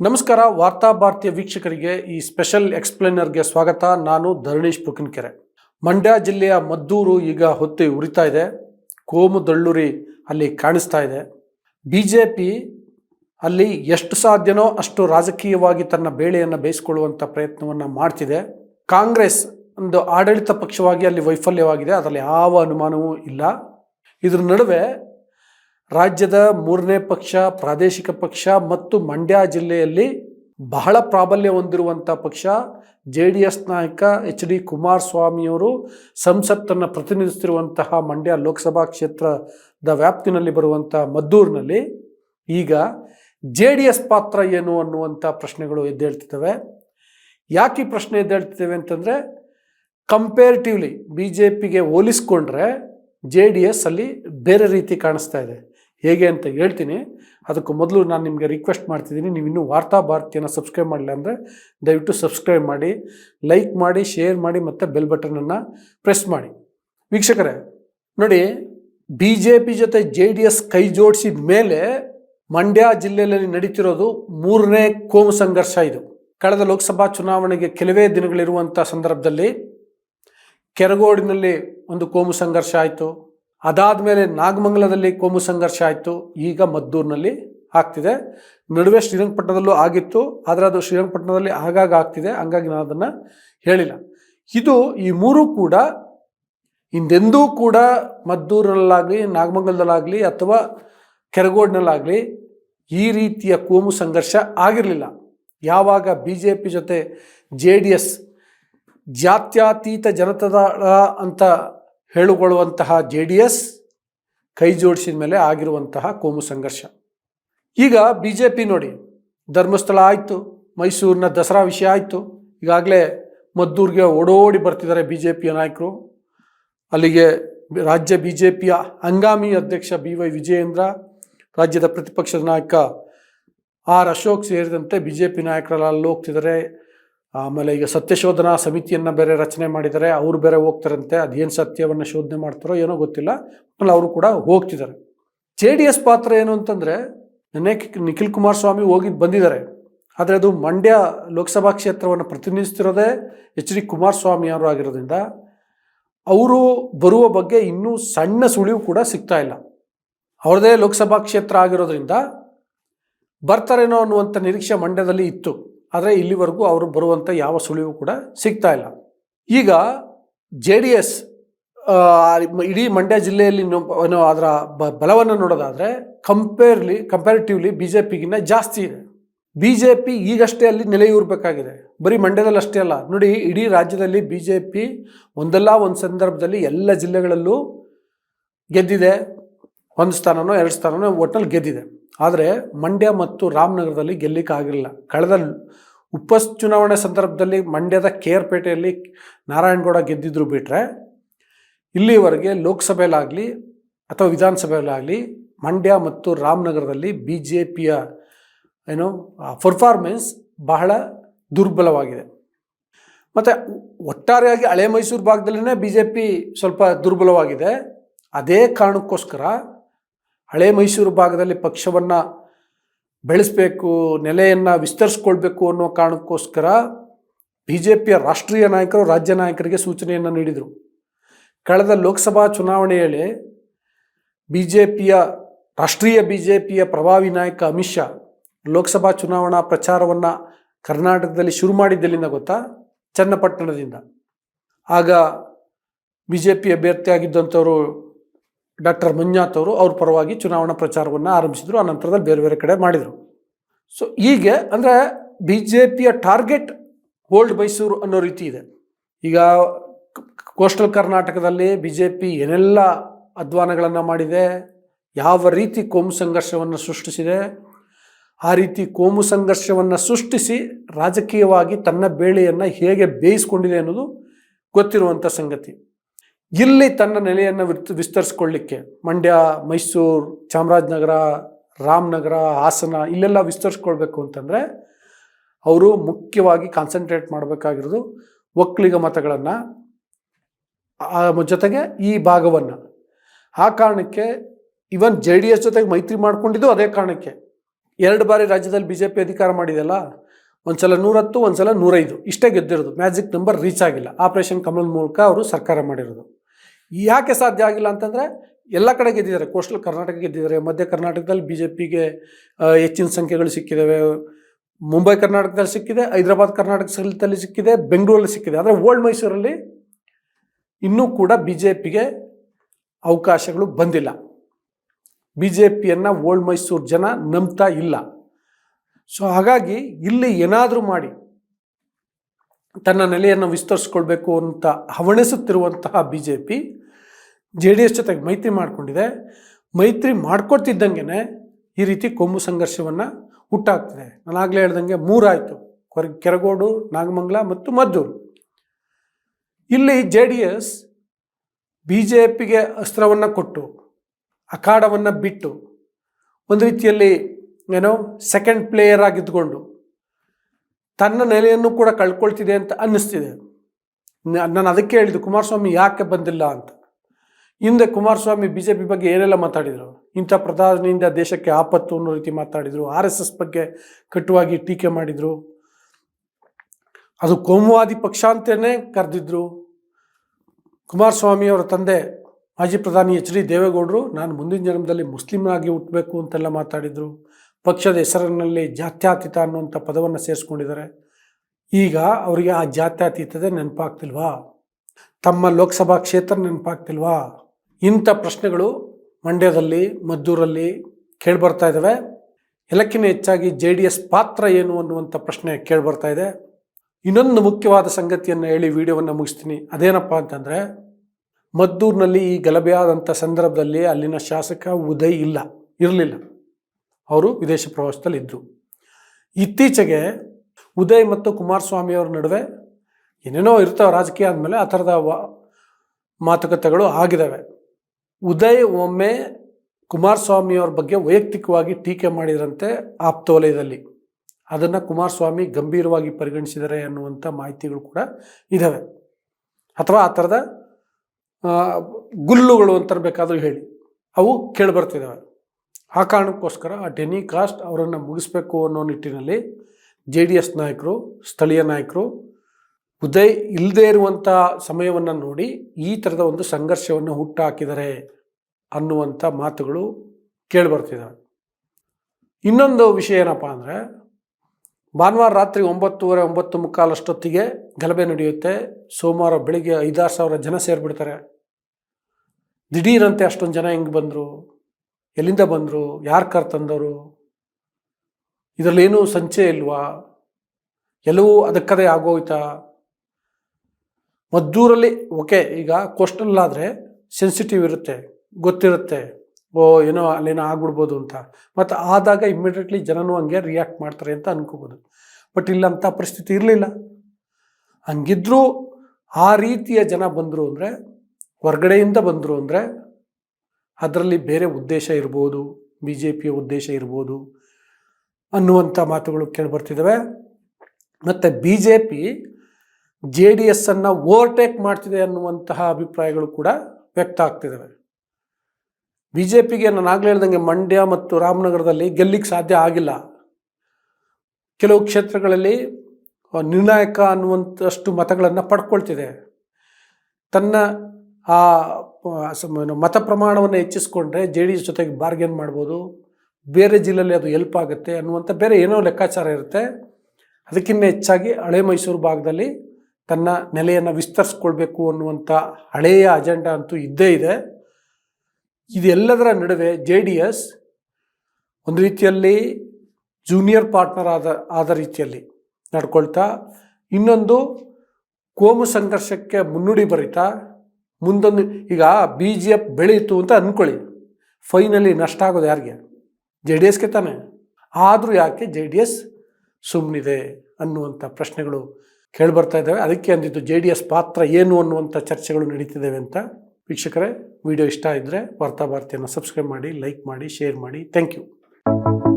ನಮಸ್ಕಾರ, ವಾರ್ತಾ ಭಾರತೀಯ ವೀಕ್ಷಕರಿಗೆ ಈ ಸ್ಪೆಷಲ್ ಎಕ್ಸ್ಪ್ಲೇನರ್ಗೆ ಸ್ವಾಗತ. ನಾನು ಧರಣೀಶ್ ಪುಕಿನ್ಕೆರೆ. ಮಂಡ್ಯ ಜಿಲ್ಲೆಯ ಮದ್ದೂರು ಈಗ ಹೊತ್ತಿ ಉರಿತಾ ಇದೆ. ಕೋಮು ದಳ್ಳುರಿ ಅಲ್ಲಿ ಕಾಣಿಸ್ತಾ ಇದೆ. ಬಿ ಜೆ ಪಿ ಅಲ್ಲಿ ಎಷ್ಟು ಸಾಧ್ಯನೋ ಅಷ್ಟು ರಾಜಕೀಯವಾಗಿ ತನ್ನ ಬೇಳೆಯನ್ನು ಬೇಯಿಸಿಕೊಳ್ಳುವಂಥ ಪ್ರಯತ್ನವನ್ನು ಮಾಡ್ತಿದೆ. ಕಾಂಗ್ರೆಸ್ ಒಂದು ಆಡಳಿತ ಪಕ್ಷವಾಗಿ ಅಲ್ಲಿ ವೈಫಲ್ಯವಾಗಿದೆ. ಅದರಲ್ಲಿ ಯಾವ ಅನುಮಾನವೂ ಇಲ್ಲ. ಇದ್ರ ನಡುವೆ ರಾಜ್ಯದ ಮೂರನೇ ಪಕ್ಷ, ಪ್ರಾದೇಶಿಕ ಪಕ್ಷ ಮತ್ತು ಮಂಡ್ಯ ಜಿಲ್ಲೆಯಲ್ಲಿ ಬಹಳ ಪ್ರಾಬಲ್ಯ ಹೊಂದಿರುವಂಥ ಪಕ್ಷ ಜೆ ಡಿ ಎಸ್ ನಾಯಕ ಎಚ್ ಡಿ ಕುಮಾರಸ್ವಾಮಿಯವರು ಸಂಸತ್ತನ್ನು ಪ್ರತಿನಿಧಿಸುತ್ತಿರುವಂತಹ ಮಂಡ್ಯ ಲೋಕಸಭಾ ಕ್ಷೇತ್ರದ ವ್ಯಾಪ್ತಿನಲ್ಲಿ ಬರುವಂಥ ಮದ್ದೂರಿನಲ್ಲಿ. ಈಗ ಜೆ ಡಿ ಎಸ್ ಪಾತ್ರ ಏನು ಅನ್ನುವಂಥ ಪ್ರಶ್ನೆಗಳು ಎದ್ದೇಳ್ತಿದ್ದಾವೆ. ಯಾಕೆ ಈ ಪ್ರಶ್ನೆ ಎದ್ದೇಳ್ತಿದ್ದೇವೆ ಅಂತಂದರೆ ಕಂಪೇರಿಟಿವ್ಲಿ ಬಿ ಜೆ ಪಿಗೆ ಹೋಲಿಸ್ಕೊಂಡ್ರೆ ಜೆ ಡಿ ಎಸ್ ಅಲ್ಲಿ ಬೇರೆ ರೀತಿ ಕಾಣಿಸ್ತಾ ಇದೆ. ಹೇಗೆ ಅಂತ ಹೇಳ್ತೀನಿ. ಅದಕ್ಕೂ ಮೊದಲು ನಾನು ನಿಮಗೆ ರಿಕ್ವೆಸ್ಟ್ ಮಾಡ್ತಿದ್ದೀನಿ. ನೀವು ಇನ್ನೂ ವಾರ್ತಾ ಭಾರತಿಯನ್ನು ಸಬ್ಸ್ಕ್ರೈಬ್ ಮಾಡಿಲ್ಲ ಅಂದರೆ ದಯವಿಟ್ಟು ಸಬ್ಸ್ಕ್ರೈಬ್ ಮಾಡಿ ಲೈಕ್ ಮಾಡಿ ಶೇರ್ ಮಾಡಿ ಮತ್ತು ಬೆಲ್ ಬಟನನ್ನು ಪ್ರೆಸ್ ಮಾಡಿ. ವೀಕ್ಷಕರೇ, ನೋಡಿ ಬಿ ಜೆ ಪಿ ಜೊತೆ ಜೆ ಡಿ ಎಸ್ ಕೈ ಜೋಡಿಸಿದ ಮೇಲೆ ಮಂಡ್ಯ ಜಿಲ್ಲೆಯಲ್ಲಿ ನಡೀತಿರೋದು ಮೂರನೇ ಕೋಮು ಸಂಘರ್ಷ ಇದು. ಕಳೆದ ಲೋಕಸಭಾ ಚುನಾವಣೆಗೆ ಕೆಲವೇ ದಿನಗಳಿರುವಂಥ ಸಂದರ್ಭದಲ್ಲಿ ಕೆರಗೋಡಿನಲ್ಲಿ ಒಂದು ಕೋಮು ಸಂಘರ್ಷ ಆಯಿತು. ಅದಾದಮೇಲೆ ನಾಗಮಂಗಲದಲ್ಲಿ ಕೋಮು ಸಂಘರ್ಷ ಆಯಿತು. ಈಗ ಮದ್ದೂರಿನಲ್ಲಿ ಆಗ್ತಿದೆ. ನಡುವೆ ಶ್ರೀರಂಗಪಟ್ಟಣದಲ್ಲೂ ಆಗಿತ್ತು. ಆದರೆ ಅದು ಶ್ರೀರಂಗಪಟ್ಟಣದಲ್ಲಿ ಆಗಾಗ ಆಗ್ತಿದೆ. ಹಂಗಾಗಿ ನಾನು ಅದನ್ನು ಹೇಳಿಲ್ಲ. ಇದು ಈ ಮೂರೂ ಕೂಡ ಹಿಂದೆಂದೂ ಕೂಡ ಮದ್ದೂರಲ್ಲಾಗಲಿ, ನಾಗಮಂಗಲದಲ್ಲಾಗಲಿ ಅಥವಾ ಕೆರಗೋಡ್ನಲ್ಲಾಗಲಿ ಈ ರೀತಿಯ ಕೋಮು ಸಂಘರ್ಷ ಆಗಿರಲಿಲ್ಲ. ಯಾವಾಗ ಬಿ ಜೆ ಪಿ ಜೊತೆ ಜೆ ಡಿ ಎಸ್ ಜಾತ್ಯತೀತ ಜನತದ ಅಂತ ಹೇಳಿಕೊಳ್ಳುವಂತಹ ಜೆ ಡಿ ಎಸ್ ಕೈ ಜೋಡಿಸಿದ ಮೇಲೆ ಆಗಿರುವಂತಹ ಕೋಮು ಸಂಘರ್ಷ. ಈಗ ಬಿ ಜೆ ಪಿ ನೋಡಿ, ಧರ್ಮಸ್ಥಳ ಆಯಿತು, ಮೈಸೂರಿನ ದಸರಾ ವಿಷಯ ಆಯಿತು. ಈಗಾಗಲೇ ಮದ್ದೂರಿಗೆ ಓಡೋಡಿ ಬರ್ತಿದ್ದಾರೆ ಬಿ ಜೆ ಪಿಯ ನಾಯಕರು. ಅಲ್ಲಿಗೆ ರಾಜ್ಯ ಬಿ ಜೆ ಪಿಯ ಹಂಗಾಮಿ ಅಧ್ಯಕ್ಷ ಬಿ ವೈ ವಿಜಯೇಂದ್ರ, ರಾಜ್ಯದ ಪ್ರತಿಪಕ್ಷದ ನಾಯಕ ಆರ್ ಅಶೋಕ್ ಸೇರಿದಂತೆ ಬಿ ಜೆ ಪಿ ನಾಯಕರೆಲ್ಲ ಹೋಗ್ತಿದ್ದಾರೆ ಆಮೇಲೆ ಈಗ ಸತ್ಯಶೋಧನಾ ಸಮಿತಿಯನ್ನು ಬೇರೆ ರಚನೆ ಮಾಡಿದ್ದಾರೆ ಅವರು ಬೇರೆ ಹೋಗ್ತಾರಂತೆ, ಅದೇನು ಸತ್ಯವನ್ನು ಶೋಧನೆ ಮಾಡ್ತಾರೋ ಏನೋ ಗೊತ್ತಿಲ್ಲ, ಆಮೇಲೆ ಅವರು ಕೂಡ ಹೋಗ್ತಿದ್ದಾರೆ. ಜೆ ಡಿ ಎಸ್ ಪಾತ್ರ ಏನು ಅಂತಂದರೆ, ನಿನ್ನೆ ನಿಖಿಲ್ ಕುಮಾರಸ್ವಾಮಿ ಹೋಗಿ ಬಂದಿದ್ದಾರೆ. ಆದರೆ ಅದು ಮಂಡ್ಯ ಲೋಕಸಭಾ ಕ್ಷೇತ್ರವನ್ನು ಪ್ರತಿನಿಧಿಸ್ತಿರೋದೇ ಎಚ್ ಡಿ ಕುಮಾರಸ್ವಾಮಿ ಅವರು ಆಗಿರೋದ್ರಿಂದ, ಅವರು ಬರುವ ಬಗ್ಗೆ ಇನ್ನೂ ಸಣ್ಣ ಸುಳಿವು ಕೂಡ ಸಿಗ್ತಾ ಇಲ್ಲ. ಅವ್ರದೇ ಲೋಕಸಭಾ ಕ್ಷೇತ್ರ ಆಗಿರೋದ್ರಿಂದ ಬರ್ತಾರೇನೋ ಅನ್ನುವಂಥ ನಿರೀಕ್ಷೆ ಮಂಡ್ಯದಲ್ಲಿ ಇತ್ತು. ಆದರೆ ಇಲ್ಲಿವರೆಗೂ ಅವರು ಬರುವಂಥ ಯಾವ ಸುಳಿವು ಕೂಡ ಸಿಗ್ತಾ ಇಲ್ಲ. ಈಗ ಜೆ ಡಿ ಎಸ್ ಇಡೀ ಮಂಡ್ಯ ಜಿಲ್ಲೆಯಲ್ಲಿ ಅದರ ಬ, ಬಲವನ್ನು ನೋಡೋದಾದರೆ ಕಂಪೇರ್ಲಿ ಕಂಪ್ಯಾರಿಟಿವ್ಲಿ ಬಿ ಜೆ ಪಿಗಿನ್ನ ಜಾಸ್ತಿ ಇದೆ. ಬಿ ಜೆ ಪಿ ಈಗಷ್ಟೇ ಅಲ್ಲಿ ನೆಲೆಯೂರಬೇಕಾಗಿದೆ ಬರೀ ಮಂಡ್ಯದಲ್ಲಿ ಅಷ್ಟೇ ಅಲ್ಲ. ನೋಡಿ, ಇಡೀ ರಾಜ್ಯದಲ್ಲಿ ಬಿ ಜೆ ಪಿ ಒಂದಲ್ಲ ಒಂದು ಸಂದರ್ಭದಲ್ಲಿ ಎಲ್ಲ ಜಿಲ್ಲೆಗಳಲ್ಲೂ ಗೆದ್ದಿದೆ. ಒಂದು ಸ್ಥಾನನೋ, ಎರಡು ಸ್ಥಾನನೋ ಒಟ್ಟಲ್ಲಿ ಗೆದ್ದಿದೆ. ಆದರೆ ಮಂಡ್ಯ ಮತ್ತು ರಾಮನಗರದಲ್ಲಿ ಗೆಲ್ಲಿಕ್ಕೆ ಆಗಿರಲಿಲ್ಲ ಕಳೆದ ಉಪಚುನಾವಣೆ ಸಂದರ್ಭದಲ್ಲಿ ಮಂಡ್ಯದ ಕೆ ಆರ್ ಪೇಟೆಯಲ್ಲಿ ನಾರಾಯಣಗೌಡ ಗೆದ್ದಿದ್ರು ಬಿಟ್ಟರೆ ಇಲ್ಲಿವರೆಗೆ ಲೋಕಸಭೆಯಲ್ಲಾಗಲಿ ಅಥವಾ ವಿಧಾನಸಭೆಯಲ್ಲಾಗಲಿ ಮಂಡ್ಯ ಮತ್ತು ರಾಮನಗರದಲ್ಲಿ ಬಿ ಜೆ ಪಿಯ ಏನು ಪರ್ಫಾರ್ಮೆನ್ಸ್ ಬಹಳ ದುರ್ಬಲವಾಗಿದೆ. ಮತ್ತು ಒಟ್ಟಾರೆಯಾಗಿ ಹಳೆ ಮೈಸೂರು ಭಾಗದಲ್ಲೇ ಬಿ ಜೆ ಪಿ ಸ್ವಲ್ಪ ದುರ್ಬಲವಾಗಿದೆ. ಅದೇ ಕಾರಣಕ್ಕೋಸ್ಕರ ಹಳೆ ಮೈಸೂರು ಭಾಗದಲ್ಲಿ ಪಕ್ಷವನ್ನು ಬೆಳೆಸಬೇಕು, ನೆಲೆಯನ್ನು ವಿಸ್ತರಿಸ್ಕೊಳ್ಬೇಕು ಅನ್ನೋ ಕಾರಣಕ್ಕೋಸ್ಕರ ಬಿ ಜೆ ಪಿಯ ರಾಷ್ಟ್ರೀಯ ನಾಯಕರು, ರಾಜ್ಯ ನಾಯಕರಿಗೆ ಸೂಚನೆಯನ್ನು ನೀಡಿದರು. ಕಳೆದ ಲೋಕಸಭಾ ಚುನಾವಣೆಯಲ್ಲಿ ಬಿ ಜೆ ಪಿಯ ರಾಷ್ಟ್ರೀಯ ಬಿ ಜೆ ಪಿಯ ಪ್ರಭಾವಿ ನಾಯಕ ಅಮಿತ್ ಶಾ ಲೋಕಸಭಾ ಚುನಾವಣಾ ಪ್ರಚಾರವನ್ನು ಕರ್ನಾಟಕದಲ್ಲಿ ಶುರು ಮಾಡಿದ್ದಲ್ಲಿಂದ ಗೊತ್ತಾ? ಚನ್ನಪಟ್ಟಣದಿಂದ. ಆಗ ಬಿ ಜೆ ಪಿ ಅಭ್ಯರ್ಥಿಯಾಗಿದ್ದಂಥವರು ಡಾಕ್ಟರ್ ಮಂಜುನಾಥ್ ಅವರು ಅವ್ರ ಪರವಾಗಿ ಚುನಾವಣಾ ಪ್ರಚಾರವನ್ನು ಆರಂಭಿಸಿದರು, ಆ ನಂತರದಲ್ಲಿ ಬೇರೆ ಬೇರೆ ಕಡೆ ಮಾಡಿದರು. ಸೊ ಹೀಗೆ ಅಂದರೆ ಬಿ ಜೆ ಪಿಯ ಟಾರ್ಗೆಟ್ ಓಲ್ಡ್ ಮೈಸೂರು ಅನ್ನೋ ರೀತಿ ಇದೆ. ಈಗ ಕೋಸ್ಟಲ್ ಕರ್ನಾಟಕದಲ್ಲಿ ಬಿ ಜೆ ಪಿ ಏನೆಲ್ಲ ಅಧ್ವಾನಗಳನ್ನು ಮಾಡಿದೆ, ಯಾವ ರೀತಿ ಕೋಮು ಸಂಘರ್ಷವನ್ನು ಸೃಷ್ಟಿಸಿದೆ, ಆ ರೀತಿ ಕೋಮು ಸಂಘರ್ಷವನ್ನು ಸೃಷ್ಟಿಸಿ ರಾಜಕೀಯವಾಗಿ ತನ್ನ ಬೇಳೆಯನ್ನು ಹೇಗೆ ಬೇಯಿಸ್ಕೊಂಡಿದೆ ಅನ್ನೋದು ಗೊತ್ತಿರುವಂಥ ಸಂಗತಿ. ಇಲ್ಲಿ ತನ್ನ ನೆಲೆಯನ್ನು ವಿಸ್ತರಿಸ್ಕೊಳ್ಳಿಕ್ಕೆ ಮಂಡ್ಯ, ಮೈಸೂರು, ಚಾಮರಾಜನಗರ, ರಾಮನಗರ, ಹಾಸನ ಇಲ್ಲೆಲ್ಲ ವಿಸ್ತರಿಸ್ಕೊಳ್ಬೇಕು ಅಂತಂದರೆ ಅವರು ಮುಖ್ಯವಾಗಿ ಕಾನ್ಸಂಟ್ರೇಟ್ ಮಾಡಬೇಕಾಗಿರೋದು ಒಕ್ಕಲಿಗ ಮತಗಳನ್ನು ಜೊತೆಗೆ ಈ ಭಾಗವನ್ನು. ಆ ಕಾರಣಕ್ಕೆ ಇವನ್ ಜೆ ಡಿ ಎಸ್ ಜೊತೆಗೆ ಮೈತ್ರಿ ಮಾಡ್ಕೊಂಡಿದ್ದು ಅದೇ ಕಾರಣಕ್ಕೆ. ಎರಡು ಬಾರಿ ರಾಜ್ಯದಲ್ಲಿ ಬಿ ಜೆ ಪಿ ಅಧಿಕಾರ ಮಾಡಿದೆಯಲ್ಲ, ಒಂದ್ಸಲ ನೂರತ್ತು, ಒಂದ್ಸಲ ನೂರೈದು. ಇಷ್ಟೇ ಗೆದ್ದಿರೋದು. ಮ್ಯಾಜಿಕ್ ನಂಬರ್ ರೀಚ್ ಆಗಿಲ್ಲ. ಆಪರೇಷನ್ ಕಮಲ್ ಮೂಲಕ ಅವರು ಸರ್ಕಾರ ಮಾಡಿರೋದು. ಯಾಕೆ ಸಾಧ್ಯ ಆಗಿಲ್ಲ ಅಂತಂದರೆ ಎಲ್ಲ ಕಡೆ ಗೆದ್ದಿದ್ದಾರೆ. ಕೋಸ್ಟಲ್ ಕರ್ನಾಟಕ ಗೆದ್ದಿದ್ದಾರೆ. ಮಧ್ಯ ಕರ್ನಾಟಕದಲ್ಲಿ ಬಿ ಜೆ ಪಿಗೆ ಹೆಚ್ಚಿನ ಸಂಖ್ಯೆಗಳು ಸಿಕ್ಕಿದ್ದಾವೆ ಮುಂಬೈ ಕರ್ನಾಟಕದಲ್ಲಿ ಸಿಕ್ಕಿದೆ. ಹೈದರಾಬಾದ್ ಕರ್ನಾಟಕದಲ್ಲಿ ಸಿಕ್ಕಿದೆ. ಬೆಂಗಳೂರಲ್ಲಿ ಸಿಕ್ಕಿದೆ. ಆದರೆ ಓಲ್ಡ್ ಮೈಸೂರಲ್ಲಿ ಇನ್ನೂ ಕೂಡ ಬಿ ಜೆ ಪಿಗೆ ಅವಕಾಶಗಳು ಬಂದಿಲ್ಲ. ಬಿ ಜೆ ಪಿಯನ್ನು ಓಲ್ಡ್ ಮೈಸೂರು ಜನ ನಂಬ್ತಾ ಇಲ್ಲ. ಸೊ ಹಾಗಾಗಿ ಇಲ್ಲಿ ಏನಾದರೂ ಮಾಡಿ ತನ್ನ ನೆಲೆಯನ್ನು ವಿಸ್ತರಿಸ್ಕೊಳ್ಬೇಕು ಅಂತ ಹವಣಿಸುತ್ತಿರುವಂತಹ B J P J D S ಜೊತೆಗೆ ಮೈತ್ರಿ ಮಾಡಿಕೊಂಡಿದೆ. ಮೈತ್ರಿ ಮಾಡ್ಕೊಡ್ತಿದ್ದಂಗೆ ಈ ರೀತಿ ಕೊಂಬು ಸಂಘರ್ಷವನ್ನು ಹುಟ್ಟಾಗ್ತಿದೆ. ನಾನು ಆಗಲೇ ಹೇಳ್ದಂಗೆ ಮೂರಾಯಿತು. ಕೊರ, ಕೆರಗೋಡು, ನಾಗಮಂಗಲ ಮತ್ತು ಮದ್ದೂರು. ಇಲ್ಲಿ J D S B J ಪಿಗೆ ಅಸ್ತ್ರವನ್ನು ಕೊಟ್ಟು, ಅಖಾಡವನ್ನು ಬಿಟ್ಟು, ಒಂದು ರೀತಿಯಲ್ಲಿ ಏನೋ ಸೆಕೆಂಡ್ ಪ್ಲೇಯರ್ ಆಗಿದ್ದುಕೊಂಡು ತನ್ನ ನೆಲೆಯನ್ನು ಕೂಡ ಕಳ್ಕೊಳ್ತಿದೆ ಅಂತ ಅನ್ನಿಸ್ತಿದೆ. ನಾನು ಅದಕ್ಕೆ ಹೇಳಿದ್ದು ಕುಮಾರಸ್ವಾಮಿ ಯಾಕೆ ಬಂದಿಲ್ಲ ಅಂತ. ಹಿಂದೆ ಕುಮಾರಸ್ವಾಮಿ ಬಿ ಜೆ ಪಿ ಬಗ್ಗೆ ಏನೆಲ್ಲ ಮಾತಾಡಿದರು? ಇಂಥ ಪ್ರಧಾನಿಯಿಂದ ದೇಶಕ್ಕೆ ಆಪತ್ತು ಅನ್ನೋ ರೀತಿ ಮಾತಾಡಿದರು. ಆರ್ ಎಸ್ ಎಸ್ ಬಗ್ಗೆ ಕಟ್ಟುವಾಗಿ ಟೀಕೆ ಮಾಡಿದರು. ಅದು ಕೋಮುವಾದಿ ಪಕ್ಷ ಅಂತಲೇ ಕರೆದಿದ್ರು. ಕುಮಾರಸ್ವಾಮಿ ಅವರ ತಂದೆ ಮಾಜಿ ಪ್ರಧಾನಿ ಎಚ್ ಡಿ ದೇವೇಗೌಡರು, ನಾನು ಮುಂದಿನ ಜನ್ಮದಲ್ಲಿ ಮುಸ್ಲಿಮ್ನಾಗಿ ಹುಟ್ಟಬೇಕು ಅಂತೆಲ್ಲ ಮಾತಾಡಿದರು. ಪಕ್ಷದ ಹೆಸರಿನಲ್ಲಿ ಜಾತ್ಯಾತೀತ ಅನ್ನುವಂಥ ಪದವನ್ನು ಸೇರಿಸ್ಕೊಂಡಿದ್ದಾರೆ. ಈಗ ಅವರಿಗೆ ಆ ಜಾತ್ಯಾತೀತದೇ ನೆನಪಾಗ್ತಿಲ್ವಾ? ತಮ್ಮ ಲೋಕಸಭಾ ಕ್ಷೇತ್ರ ನೆನಪಾಗ್ತಿಲ್ವಾ? ಇಂಥ ಪ್ರಶ್ನೆಗಳು ಮಂಡ್ಯದಲ್ಲಿ, ಮದ್ದೂರಲ್ಲಿ ಕೇಳಿಬರ್ತಾ ಇದ್ದಾವೆ. ಎಲ್ಲಕ್ಕಿಂತ ಹೆಚ್ಚಾಗಿ ಜೆ ಡಿ ಎಸ್ ಪಾತ್ರ ಏನು ಅನ್ನುವಂಥ ಪ್ರಶ್ನೆ ಕೇಳಿಬರ್ತಾ ಇದೆ. ಇನ್ನೊಂದು ಮುಖ್ಯವಾದ ಸಂಗತಿಯನ್ನು ಹೇಳಿ ವಿಡಿಯೋವನ್ನು ಮುಗಿಸ್ತೀನಿ. ಅದೇನಪ್ಪ ಅಂತಂದರೆ, ಮದ್ದೂರಿನಲ್ಲಿ ಈ ಗಲಭೆಯಾದಂಥ ಸಂದರ್ಭದಲ್ಲಿ ಅಲ್ಲಿನ ಶಾಸಕ ಉದಯ್ ಇಲ್ಲ, ಇರಲಿಲ್ಲ. ಅವರು ವಿದೇಶ ಪ್ರವಾಸದಲ್ಲಿದ್ದರು ಇತ್ತೀಚೆಗೆ ಉದಯ್ ಮತ್ತು ಕುಮಾರಸ್ವಾಮಿ ಅವರ ನಡುವೆ ಏನೇನೋ ಇರ್ತಾವೆ ರಾಜಕೀಯ ಆದಮೇಲೆ ಆ ಥರದ ಮಾತುಕತೆಗಳು ಆಗಿದ್ದಾವೆ ಉದಯ್ ಒಮ್ಮೆ ಕುಮಾರಸ್ವಾಮಿ ಅವ್ರ ಬಗ್ಗೆ ವೈಯಕ್ತಿಕವಾಗಿ ಟೀಕೆ ಮಾಡಿದ್ರಂತೆ ಆಪ್ತ ವಲಯದಲ್ಲಿ ಅದನ್ನು ಕುಮಾರಸ್ವಾಮಿ ಗಂಭೀರವಾಗಿ ಪರಿಗಣಿಸಿದ್ದಾರೆ ಅನ್ನುವಂಥ ಮಾಹಿತಿಗಳು ಕೂಡ ಇದ್ದಾವೆ ಅಥವಾ ಆ ಥರದ ಗುಲ್ಲುಗಳು ಅಂತ ಬೇಕಾದರೂ ಹೇಳಿ, ಅವು ಕೇಳಿಬರ್ತಿದ್ದಾವೆ ಆ ಕಾರಣಕ್ಕೋಸ್ಕರ ಆ ಡೆನಿ ಕಾಸ್ಟ್ ಅವರನ್ನು ಮುಗಿಸ್ಬೇಕು ಅನ್ನೋ ನಿಟ್ಟಿನಲ್ಲಿ ಜೆ ಡಿ ಎಸ್ ನಾಯಕರು, ಸ್ಥಳೀಯ ನಾಯಕರು ಉದಯ್ ಇಲ್ಲದೇ ಇರುವಂಥ ಸಮಯವನ್ನು ನೋಡಿ ಈ ಥರದ ಒಂದು ಸಂಘರ್ಷವನ್ನು ಹುಟ್ಟಾಕಿದ್ದಾರೆ ಅನ್ನುವಂಥ ಮಾತುಗಳು ಕೇಳಿಬರ್ತಿದ್ದಾವೆ ಇನ್ನೊಂದು ವಿಷಯ ಏನಪ್ಪ ಅಂದರೆ ಭಾನುವಾರ ರಾತ್ರಿ ಒಂಬತ್ತುವರೆ, ಒಂಬತ್ತು ಮುಕ್ಕಾಲಷ್ಟೊತ್ತಿಗೆ ಗಲಭೆ ನಡೆಯುತ್ತೆ. ಸೋಮವಾರ ಬೆಳಿಗ್ಗೆ ಐದಾರು ಸಾವಿರ ಜನ ಸೇರಿಬಿಡ್ತಾರೆ. ದಿಢೀರಂತೆ ಅಷ್ಟೊಂದು ಜನ ಹೆಂಗೆ ಬಂದರು? ಎಲ್ಲಿಂದ ಬಂದರು? ಯಾರು ಕರ್ತಂದವರು ಇದರಲ್ಲೇನೂ ಸಂಚೆ ಇಲ್ವಾ? ಎಲ್ಲವೂ ಅದಕ್ಕದೇ ಆಗೋಯ್ತಾ? ಮದ್ದೂರಲ್ಲಿ, ಓಕೆ, ಈಗ ಕೋಸ್ಟಲ್ಲಾದರೆ ಸೆನ್ಸಿಟಿವ್ ಇರುತ್ತೆ, ಗೊತ್ತಿರುತ್ತೆ. ಓ, ಏನೋ ಅಲ್ಲೇನೋ ಆಗ್ಬಿಡ್ಬೋದು ಅಂತ. ಮತ್ತು ಆದಾಗ ಇಮ್ಮಿಡಿಯೇಟ್ಲಿ ಜನನು ಹಂಗೆ ರಿಯಾಕ್ಟ್ ಮಾಡ್ತಾರೆ ಅಂತ ಅನ್ಕೋಬೋದು. ಬಟ್ ಇಲ್ಲಂಥ ಪರಿಸ್ಥಿತಿ ಇರಲಿಲ್ಲ. ಹಂಗಿದ್ರೂ ಆ ರೀತಿಯ ಜನ ಬಂದರು ಅಂದರೆ, ಹೊರಗಡೆಯಿಂದ ಬಂದರು ಅಂದರೆ ಅದರಲ್ಲಿ ಬೇರೆ ಉದ್ದೇಶ ಇರ್ಬೋದು ಬಿ ಜೆ ಪಿಯ ಉದ್ದೇಶ ಇರ್ಬೋದು ಅನ್ನುವಂಥ ಮಾತುಗಳು ಕೇಳಿಬರ್ತಿದ್ದಾವೆ ಮತ್ತು B J P J D ಎಸ್ಸನ್ನು overtake ಮಾಡ್ತಿದೆ ಅನ್ನುವಂತಹ ಅಭಿಪ್ರಾಯಗಳು ಕೂಡ ವ್ಯಕ್ತ ಆಗ್ತಿದ್ದಾವೆ ಬಿ ಜೆ ಪಿಗೆ ನಾನು ಆಗಲೇ ಹೇಳ್ದಂಗೆ ಮಂಡ್ಯ ಮತ್ತು ರಾಮನಗರದಲ್ಲಿ ಗೆಲ್ಲಿಕ್ಕೆ ಸಾಧ್ಯ ಆಗಿಲ್ಲ. ಕೆಲವು ಕ್ಷೇತ್ರಗಳಲ್ಲಿ ನಿರ್ಣಾಯಕ ಅನ್ನುವಂಥಷ್ಟು ಮತಗಳನ್ನು ಪಡ್ಕೊಳ್ತಿದೆ. ತನ್ನ ಆ ಮತ ಪ್ರಮಾಣವನ್ನು ಹೆಚ್ಚಿಸ್ಕೊಂಡ್ರೆ ಜೆ ಡಿ ಎಸ್ ಜೊತೆಗೆ ಬಾರ್ಗೇನ್ ಮಾಡ್ಬೋದು. ಬೇರೆ ಜಿಲ್ಲೆಯಲ್ಲಿ ಅದು ಎಲ್ಪ್ ಆಗುತ್ತೆ ಅನ್ನುವಂಥ ಬೇರೆ ಏನೋ ಲೆಕ್ಕಾಚಾರ ಇರುತ್ತೆ. ಅದಕ್ಕಿಂತ ಹೆಚ್ಚಾಗಿ ಹಳೆ ಮೈಸೂರು ಭಾಗದಲ್ಲಿ ತನ್ನ ನೆಲೆಯನ್ನು ವಿಸ್ತರಿಸ್ಕೊಳ್ಬೇಕು ಅನ್ನುವಂಥ ಹಳೆಯ ಅಜೆಂಡಾ ಅಂತೂ ಇದ್ದೇ ಇದೆ. ಇದೆಲ್ಲದರ ನಡುವೆ ಜೆ ಡಿ ಎಸ್ ಒಂದು ರೀತಿಯಲ್ಲಿ ಜೂನಿಯರ್ ಪಾರ್ಟ್ನರ್ ಆದ ಆದ ರೀತಿಯಲ್ಲಿ ನಡ್ಕೊಳ್ತಾ, ಇನ್ನೊಂದು ಕೋಮು ಸಂಘರ್ಷಕ್ಕೆ ಮುನ್ನುಡಿ ಬರಿತಾ ಮುಂದೊಂದು ಈಗ ಬಿ ಜಿ ಎಫ್ ಬೆಳೆಯಿತು ಅಂತ ಅಂದ್ಕೊಳ್ಳಿ ಫೈನಲಿ ನಷ್ಟ ಆಗೋದು ಯಾರಿಗೆ? ಜೆ ಡಿ ಎಸ್ಗೆ ತಾನೆ. ಆದರೂ ಯಾಕೆ ಜೆ ಡಿ ಎಸ್ ಸುಮ್ಮನಿದೆ ಅನ್ನುವಂಥ ಪ್ರಶ್ನೆಗಳು ಕೇಳಿಬರ್ತಾ ಇದ್ದಾವೆ. ಅದಕ್ಕೆ ಅಂದಿದ್ದು ಜೆ ಡಿ ಎಸ್ ಪಾತ್ರ ಏನು ಅನ್ನುವಂಥ ಚರ್ಚೆಗಳು ನಡೀತಿದ್ದಾವೆ ಅಂತ. ವೀಕ್ಷಕರೇ, ವಿಡಿಯೋ ಇಷ್ಟ ಇದ್ದರೆ ವಾರ್ತಾ ಭಾರತಿಯನ್ನು ಸಬ್ಸ್ಕ್ರೈಬ್ ಮಾಡಿ, ಲೈಕ್ ಮಾಡಿ, ಶೇರ್ ಮಾಡಿ. Thank you.